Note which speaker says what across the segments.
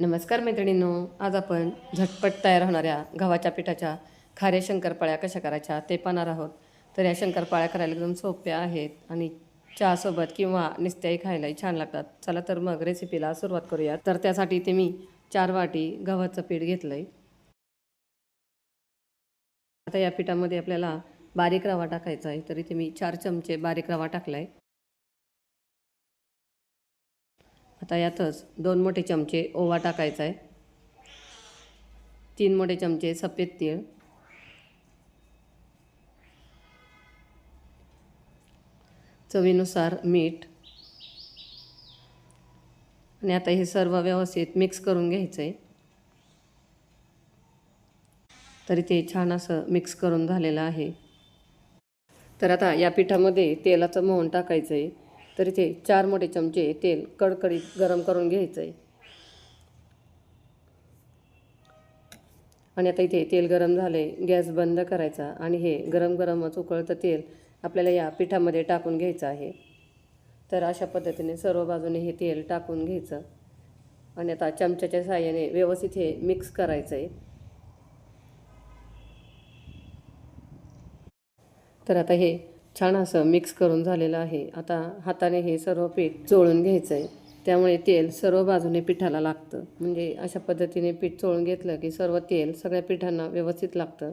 Speaker 1: नमस्कार मैत्रिणींनो आज आपण झटपट तयार होणाऱ्या गव्हाच्या पिठाच्या खाऱ्या शंकरपाळ्या कशा करायच्या ते पाहणार आहोत. तर या शंकरपाळ्या करायला एकदम सोप्या आहेत आणि चहासोबत किंवा निस्त्याही खायलाही छान लागतात. चला तर मग रेसिपीला सुरुवात करूया. तर त्यासाठी इथे मी चार वाटी गव्हाचं पीठ घेतलं आहे आता या पिठामध्ये आपल्याला बारीक रवा टाकायचा आहे. तर इथे मी चार चमचे बारीक रवा टाकला आहे आता यातच दोन मोठे चमचे ओवा टाकायचा आहे. तीन मोठे चमचे सफेद तीळ. चवीनुसार मीठ. आणि आता हे सर्व व्यवस्थित मिक्स करून घ्यायचं आहे. तरी ते छान असं मिक्स करून झालेलं आहे. तर आता या पिठामध्ये तेलाचं मोहन टाकायचं आहे. तर इथे चार मोठे चमचे तेल कडकडीत गरम करून घ्यायचं आहे आणि आता इथे तेल गरम झाले गॅस बंद करायचा आणि हे गरम गरमच उकळतं तेल आपल्याला या पिठामध्ये टाकून घ्यायचं आहे. तर अशा पद्धतीने सर्व बाजूने हे तेल टाकून घ्यायचं. आणि आता चमच्याच्या साहाय्याने व्यवस्थित हे मिक्स करायचं आहे तर आता हे छान असं मिक्स करून झालेलं आहे. आता हाताने हे सर्व पीठ चोळून घ्यायचं आहे त्यामुळे तेल सर्व बाजूने पिठाला लागतं. म्हणजे अशा पद्धतीने पीठ चोळून घेतलं की सर्व तेल सगळ्या पिठांना व्यवस्थित लागतं.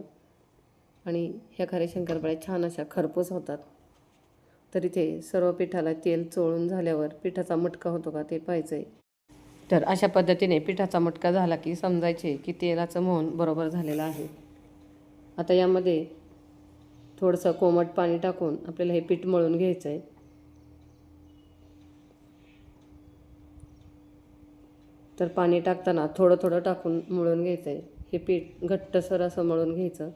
Speaker 1: आणि ह्या खरे शंकरपाळ्या छान अशा खरपूस होतात. तरी ते सर्व पिठाला तेल चोळून झाल्यावर पिठाचा मटका होतो का ते पाहायचं आहे तर अशा पद्धतीने पिठाचा मटका झाला की समजायचे की तेलाचं मोहन बरोबर झालेलं आहे. आता यामध्ये थोडंसं कोमट पाणी टाकून आपल्याला हे पीठ मळून घ्यायचं आहे. तर पाणी टाकताना थोडं थोडं टाकून मळून घ्यायचं आहे. हे पीठ घट्टसर असं मळून घ्यायचं.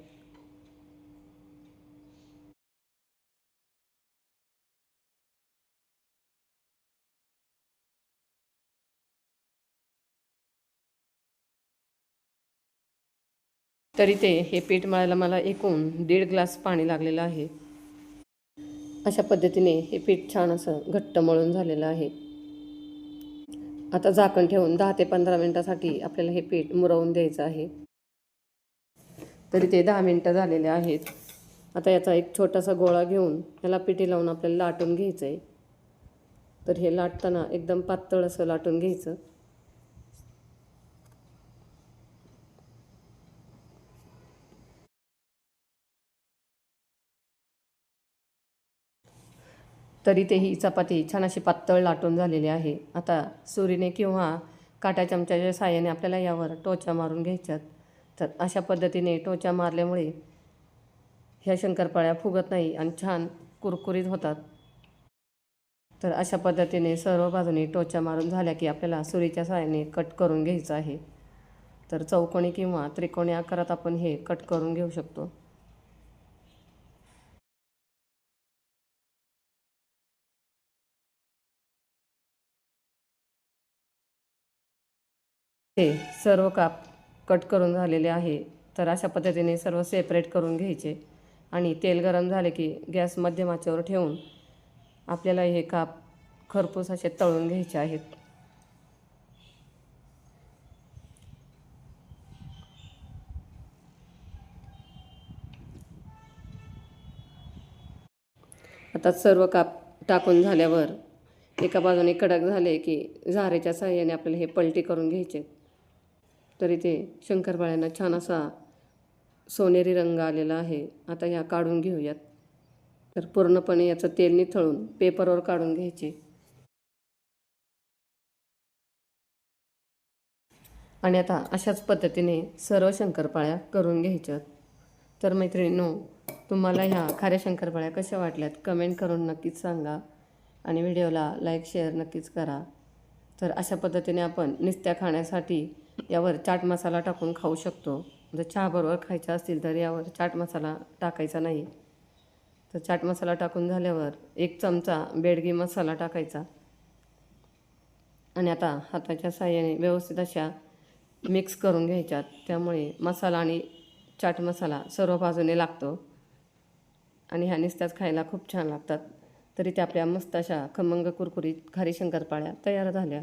Speaker 1: तरी ते हे पीठ मळायला मला एकूण दीड ग्लास पाणी लागलेलं आहे. अशा पद्धतीने हे पीठ छान असं घट्ट मळून झालेलं आहे. आता झाकण ठेवून दहा ते पंधरा मिनटासाठी आपल्याला हे पीठ मुरवून द्यायचं आहे. तरी ते दहा मिनटं झालेले आहेत. आता याचा एक छोटासा गोळा घेऊन याला पिठी लावून आपल्याला लाटून घ्यायचं आहे तर हे लाटताना एकदम पातळ असं लाटून घ्यायचं. तरी तेही चपाती छान अशी पातळ लाटून झालेली आहे. आता सुरीने किंवा काट्या चमच्याच्या साहाय्याने आपल्याला यावर टोचा मारून घ्यायच्यात. तर अशा पद्धतीने टोचा मारल्यामुळे ह्या शंकरपाळ्या फुगत नाही आणि छान कुरकुरीत होतात. तर अशा पद्धतीने सर्व बाजूने टोचा मारून झाल्या की आपल्याला सुरीच्या साहाय्याने कट करून घ्यायचं आहे. तर चौकोनी किंवा त्रिकोणी आकारात आपण हे कट करून घेऊ शकतो. हे सर्व काप कट करून झालेले आहे. तर अशा पद्धतीने सर्व सेपरेट करून घ्यायचे. आणि तेल गरम झाले की गॅस मध्यमाच्यावर ठेवून आपल्याला हे काप खरपूस असे तळून घ्यायचे आहेत. आता सर्व काप टाकून झाल्यावर एका बाजूने कडक झाले की झारेच्या साह्याने आपल्याला हे पलटी करून घ्यायचे. तरी ते शंकरपाळ्यांना छान असा सोनेरी रंग आलेला आहे. आता ह्या काढून घेऊयात. तर पूर्णपणे याचं तेल निथळून पेपरवर काढून घ्यायचे. आणि आता अशाच पद्धतीने सर्व शंकरपाळ्या करून घ्यायच्यात. तर मैत्रिणींनो तुम्हाला ह्या खाऱ्या शंकरपाळ्या कशा वाटल्यात कमेंट करून नक्कीच सांगा आणि व्हिडिओला लाईक शेअर नक्कीच करा. तर अशा पद्धतीने आपण निस्त्या खाण्यासाठी यावर चाट मसाला टाकून खाऊ शकतो. जर चहाबरोबर खायचा असतील तर यावर चाट मसाला टाकायचा नाही. तर चाट मसाला टाकून झाल्यावर एक चमचा बेडगी मसाला टाकायचा. आणि आता हाताच्या साह्याने व्यवस्थित अशा मिक्स करून घ्यायच्यात. त्यामुळे मसाला आणि चाट मसाला सर्व बाजूने लागतो. आणि ह्या नुसत्याच खायला खूप छान लागतात. तरी त्या आपल्या मस्त अशा खमंग कुरकुरीत खारी शंकरपाळ्या तयार झाल्या.